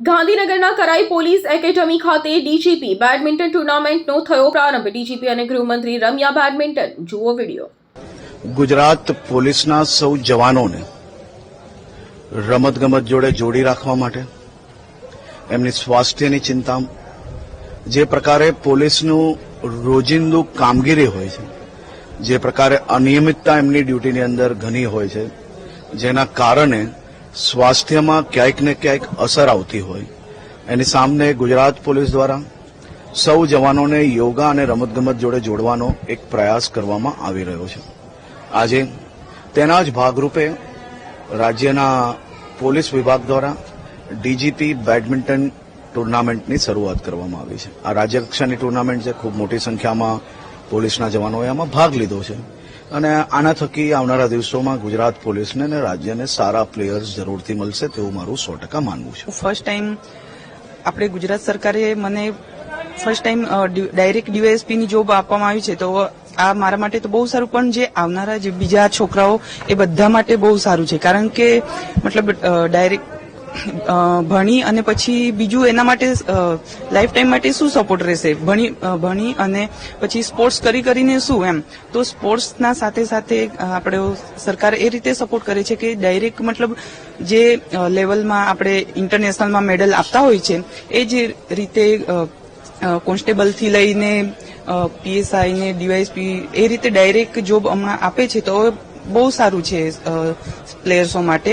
ગાંધીનગરના Karai police academy ખાતે DGP badminton ટુર્નામેન્ટનો થયો પ્રારંભ. ડીજીપી અને ગૃહમંત્રી રમ્યા બેડમિન્ટન. જુઓ વીડિયો. ગુજરાત પોલીસના સૌ જવાનોને રમતગમત જોડે જોડી રાખવા માટે, એમની સ્વાસ્થ્યની ચિંતા, જે પ્રકારે પોલીસનું રોજિંદુ કામગીરી હોય છે, જે પ્રકારે અનિયમિતતા એમની ડ્યુટીની અંદર ઘણી હોય છે, જેના કારણે સ્વાસ્થ્યમાં ક્યાંક ને ક્યાંક અસર આવતી હોય. એની સામે ગુજરાત પોલીસ દ્વારા સૌ જવાનોને યોગા અને રમતગમત જોડે જોડવાનો એક પ્રયાસ કરવામાં આવી રહ્યો છે. આજે તેના જ ભાગરૂપે રાજ્યના પોલીસ વિભાગ દ્વારા ડીજીપી બેડમિન્ટન ટુર્નામેન્ટની શરૂઆત કરવામાં આવી છે. આ રાજ્યકક્ષાની ટુર્નામેન્ટ છે. ખૂબ મોટી સંખ્યામાં પોલીસના જવાનોએ આમાં ભાગ લીધો છે. અને આના થકી આવનારા દિવસોમાં ગુજરાત પોલીસને અને રાજ્યને સારા પ્લેયર્સ જરૂરથી મળશે તેવું મારું સો ટકા માનવું છે. ફર્સ્ટ ટાઈમ આપણે ગુજરાત સરકારે મને ફર્સ્ટ ટાઈમ ડાયરેક્ટ ડીવાયએસપીની જોબ આપવામાં આવી છે તો આ મારા માટે તો બહુ સારું, પણ જે આવનારા જે બીજા છોકરાઓ એ બધા માટે બહુ સારું છે. કારણ કે મતલબ ડાયરેક્ટ ભણી અને પછી બીજું એના માટે લાઈફ ટાઈમ માટે શું સપોર્ટ રહેશે? ભણી ભણી અને પછી સ્પોર્ટ્સ કરી કરીને શું એમ? તો સ્પોર્ટ્સના સાથે સાથે આપણે સરકાર એ રીતે સપોર્ટ કરે છે કે ડાયરેક્ટ મતલબ જે લેવલમાં આપણે ઇન્ટરનેશનલમાં મેડલ આપતા હોય છે, એ જ રીતે કોન્સ્ટેબલથી લઈને પીએસઆઈ ને ડીવાયસપી એ રીતે ડાયરેક્ટ જોબ હમણાં આપે છે તો બહુ સારું છે પ્લેયર્સો માટે.